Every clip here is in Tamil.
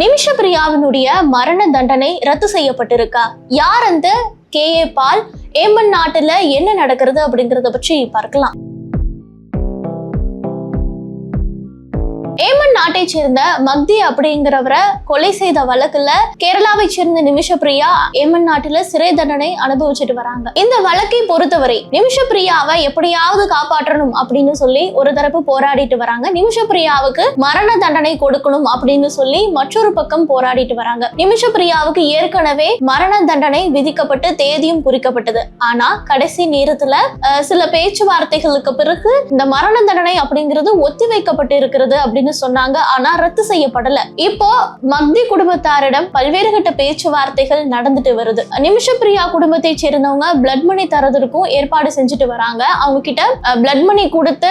நிமிஷ பிரியாவினுடைய மரண தண்டனை ரத்து செய்யப்பட்டிருக்கா? யார் அந்த கே ஏ பால்? ஏமன் நாட்டுல என்ன நடக்கிறது அப்படிங்கறத பற்றி பார்க்கலாம். ஏமன் நாட்டை சேர்ந்த மக்தி அப்படிங்கிறவரை கொலை செய்த வழக்குல கேரளாவை சேர்ந்த நிமிஷ பிரியா ஏமன் நாட்டுல சிறை தண்டனை அனுபவிச்சுட்டு வராங்க. இந்த வழக்கை பொறுத்தவரை நிமிஷ பிரியாவை எப்படியாவது காப்பாற்றணும் அப்படின்னு சொல்லி ஒரு தரப்பு போராடிட்டு வராங்க. நிமிஷ பிரியாவுக்கு மரண தண்டனை கொடுக்கணும் அப்படின்னு சொல்லி மற்றொரு பக்கம் போராடிட்டு வராங்க. நிமிஷ பிரியாவுக்கு ஏற்கனவே மரண தண்டனை விதிக்கப்பட்டு தேதியும் குறிக்கப்பட்டது. ஆனா கடைசி நேரத்துல சில பேச்சுவார்த்தைகளுக்கு பிறகு இந்த மரண தண்டனை அப்படிங்கிறது ஒத்தி வைக்கப்பட்டு இருக்கிறது அப்படின்னு சொன்னாங்க. ஆனா ரத்து செய்யப்படல. இப்போ மக்தி குடும்பத்தாரிடம் பல்வேறு கட்ட பேச்சுவார்த்தைகள் நடந்துட்டு வருது. நிமிஷப்பிரியா குடும்பத்தை சேர்ந்தவங்க பிளட் மணி தரதற்கும் ஏற்பாடு செஞ்சுட்டு வராங்க. அவங்க கிட்ட பிளட் மணி கொடுத்து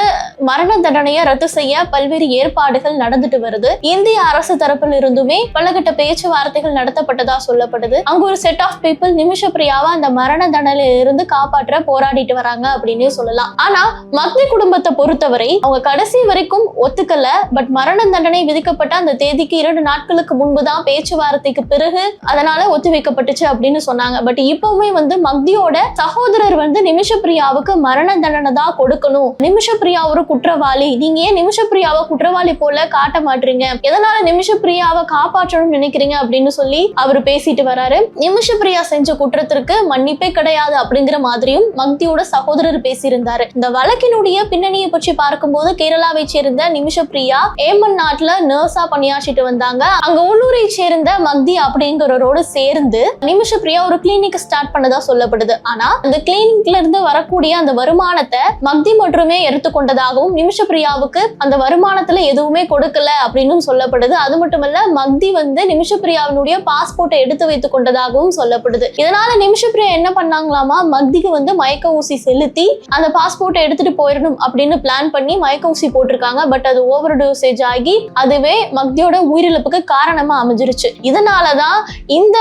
மரண தண்டனையை ரத்து செய்ய பல்வேறு ஏற்பாடுகள் நடந்துட்டு வருது. இந்திய அரசு தரப்பில் இருந்துமே பலகட்ட பேச்சுவார்த்தைகள் நடத்தப்பட்டதா சொல்லப்படுது. அங்க ஒரு செட் ஆஃப் பீப்புள் நிமிஷப்பிரியாவை அந்த மரண தண்டனையில இருந்து காப்பாற்ற போராடிட்டு வராங்க அப்படின்னே சொல்லலாம். ஆனா மக்தி குடும்பத்தை பொறுத்தவரை அவங்க கடைசி வரைக்கும் ஒத்துக்கல. பட் மரண தண்டனை விதிக்கப்பட்ட அந்த தேதிக்கு இரண்டு நாட்களுக்கு முன்புதான் பேச்சுவார்த்தைக்கு பிறகு அதனால ஒத்தி வைக்கப்பட்டுச்சு அப்படின்னு சொன்னாங்க. பட் இப்பவுமே வந்து மக்தியோட சகோதரர் வந்து நிமிஷப்பிரியாவுக்கு மரண தண்டனை தான் கொடுக்கணும். நிமிஷப்பிரியா ஒரு குற்றவாளி. நீங்க ஏன் நிமிஷப்பிரியாவை குற்றவாளி போல காட்ட மாட்டீங்க? எதனால நிமிஷப்பிரியாவை காப்பாற்றணும்னு நினைக்கிறீங்க அப்படின்னு சொல்லி அவர் பேசிட்டு வராரு. நிமிஷப்பிரியா செஞ்ச குற்றத்திற்கு மன்னிப்பே கிடையாது அப்படிங்கிற மாதிரியும் மக்தியோட சகோதரர் பேசியிருந்தாரு. இந்த வழக்கினுடைய பின்னணியை பற்றி பார்க்கும்போது கேரளாவை சேர்ந்த நிமிஷப்பிரியா ஏமன் நாட்டுல நர்ஸா பணியாற்றிட்டு வந்தாங்க. அங்க உள்ளூரை சேர்ந்த மக்தி அப்படிங்கிறவரோடு சேர்ந்து நிமிஷ பிரியா ஒரு கிளினிக் ஸ்டார்ட் பண்ணதா சொல்லப்படுது. ஆனா அந்த கிளினிக்ல இருந்து வரக்கூடிய அந்த வருமானத்தை மக்தி மட்டுமே எடுத்துக்கொண்டதாகவும் நிமிஷ பிரியாவுக்கு அந்த வருமானத்துல எதுவுமே கொடுக்கல அப்படின்னு சொல்லப்படுது. அது மட்டுமல்ல மக்தி வந்து நிமிஷ பிரியாவினுடைய பாஸ்போர்ட்டை எடுத்து வைத்துக் கொண்டதாகவும் சொல்லப்படுது. இதனால நிமிஷ பிரியா என்ன பண்ணாங்களாமா? மக்திக்கு வந்து மயக்க ஊசி செலுத்தி அந்த பாஸ்போர்ட்டை எடுத்துட்டு போயிடணும் அப்படின்னு பிளான் பண்ணி மயக்க ஊசி போட்டிருக்காங்க. பட் அது ஓவர் யூசேஜ் ஆகி அதுவே மக்தியோட உயிரிழப்புக்கு காரணமா அமைஞ்சிருச்சு. இதனாலதான் இந்த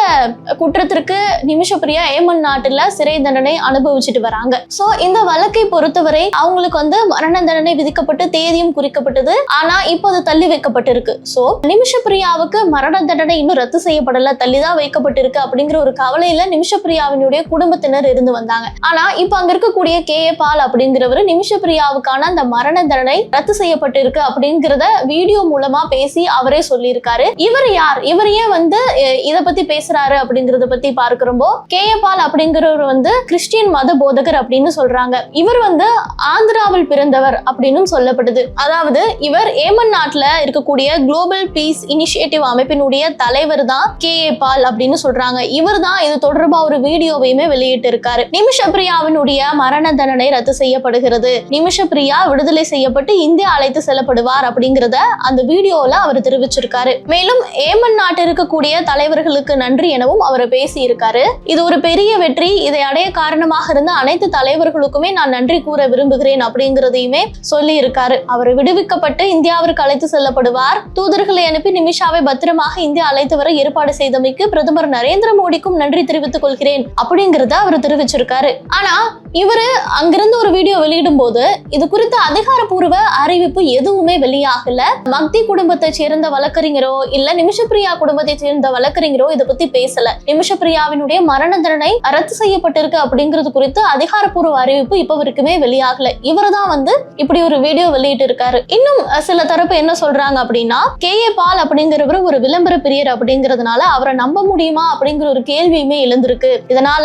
குற்றத்திற்கு நிமிஷப்பிரியா ஏமன் நாட்டுல சிறை தண்டனை அனுபவிச்சுட்டு வராங்க. சோ இந்த வழக்கை பொறுத்தவரை அவங்களுக்கு வந்து மரண தண்டனை விதிக்கப்பட்டு தேதியும் குறிக்கப்பட்டது. ஆனா இப்போ அது தள்ளி வைக்கப்பட்டிருக்கு. சோ நிமிஷப்பிரியாவுக்கு மரண தண்டனை இன்னும் ரத்து செய்யப்படல தள்ளிதான் வைக்கப்பட்டிருக்கு அப்படிங்கிற ஒரு கவலையில நிமிஷப்பிரியாவினுடைய குடும்பத்தினர் இருந்து வந்தாங்க. ஆனா இப்போ அங்க இருக்கக்கூடிய கே ஏ பால் அப்படிங்கிறவர் நிமிஷப்பிரியாவுக்கான அந்த மரண தண்டனை ரத்து செய்யப்பட்டிருக்கு அப்படிங்கிறத வீடியோ மூலமா பேசி அவரே சொல்லியிருக்காரு. இவர் யார்? இவர் ஏன் வந்து அஹ், இத பத்தி பேசுறாரு அப்படிங்கறத பத்தி பார்க்கிறப்போ கே பால் அப்படிங்கிறவர் வந்து கிறிஸ்டியன் மத போதகர் அப்படின்னு சொல்றாங்க. இவர் வந்து ஆந்திராவில் பிறந்தவர் அப்படின்னு சொல்லப்படுது. அதாவது இவர் ஏமன் நாட்டுல இருக்கக்கூடிய குளோபல் பீஸ் இனிஷியேட்டிவ் அமைப்பினுடைய தலைவர் தான் கே ஏ பால் அப்படின்னு சொல்றாங்க. இவர் தான் இது தொடர்பா ஒரு வீடியோவையுமே வெளியிட்டு இருக்காரு நிமிஷ பிரியாவினுடைய மரண தண்டனை ரத்து செய்யப்படுகிறது. நிமிஷ பிரியா விடுதலை செய்யப்பட்டு இந்தியா அழைத்து செல்லப்படுவார் அப்படிங்கிறத அந்த வீடியோல அவர் தெரிவிச்சிருக்காரு. மேலும் ஏமன் நாட்டு இருக்கக்கூடிய தலைவர்களுக்கு நன்றி எனவும் அவர் பேசியிருக்காரு. இது ஒரு பெரிய வெற்றி. இதை அடைய காரணமாக இருந்த அனைத்து தலைவர்களுக்குமே நான் நன்றி கூற விரும்புகிறேன் அப்படிங்கிறதையுமே சொல்லி இருக்காரு அவர் விடுவிக்கப்பட்டு இந்தியாவிற்கு அழைத்து செல்லப்படுவார். தூதர்களை அனுப்பி நிமிஷாவை பத்திரமாக இந்தியா அழைத்து வர ஏற்பாடு செய்தமைக்கு பிரதமர் நரேந்திர மோடிக்கும் நன்றி தெரிவித்துக் கொள்கிறேன் அப்படிங்கறத அவர் தெரிவிச்சிருக்காரு. ஆனா இவர் அங்கிருந்து ஒரு வீடியோ வெளியிடும் போது இது குறித்த அதிகாரப்பூர்வ அறிவிப்பு எதுவுமே வெளியாகல. மக்தி குடும்பத்தை சேர்ந்த வழக்கறிஞரோ இல்ல நிமிஷப்பிரியா குடும்பத்தை சேர்ந்த வழக்கறிஞரோ இதை பத்தி பேசல. நிமிஷப்பிரியாவினுடைய மரண தண்டனை ரத்து செய்யப்பட்டிருக்கு அப்படிங்கிறது குறித்து அதிகாரப்பூர்வ அறிவிப்பு இப்ப வரைக்குமே வெளியாகல. இவர் தான் வந்து இப்படி ஒரு வீடியோ வெளியிட்டு இருக்காரு இன்னும் சில தரப்பு என்ன சொல்றாங்க அப்படின்னா கே ஏ பால் அப்படிங்கிறவர் ஒரு விளம்பர பிரியர் அப்படிங்கிறதுனால அவரை நம்ப முடியுமா அப்படிங்கிற ஒரு கேள்வியுமே எழுந்திருக்கு. இதனால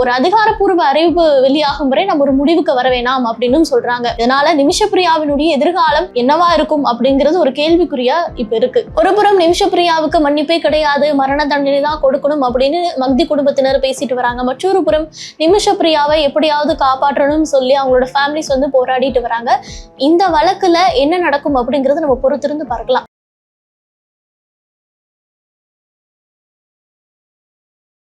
ஒரு அதிகாரப்பூர்வ அறிவிப்பு ஆகும் வரை நம்ம ஒரு முடிவுக்கு வர வேணாம் அப்படின்னு சொல்றாங்க. இதனால நிமிஷப்பிரியாவினுடைய எதிர்காலம் என்னவா இருக்கும் அப்படிங்கிறது ஒரு கேள்விக்குறியா இப்ப இருக்கு. ஒருபுறம் நிமிஷப்பிரியாவுக்கு மன்னிப்பே கிடையாது மரண தண்டனை தான் கொடுக்கணும் அப்படின்னு மக்தி குடும்பத்தினர் பேசிட்டு வராங்க. மற்றொரு புறம் நிமிஷப்பிரியாவை எப்படியாவது காப்பாற்றணும்னு சொல்லி அவங்களோட ஃபேமிலிஸ் வந்து போராடிட்டு வராங்க. இந்த வழக்குல என்ன நடக்கும் அப்படிங்கறத நம்ம பொறுத்திருந்து பார்க்கலாம்.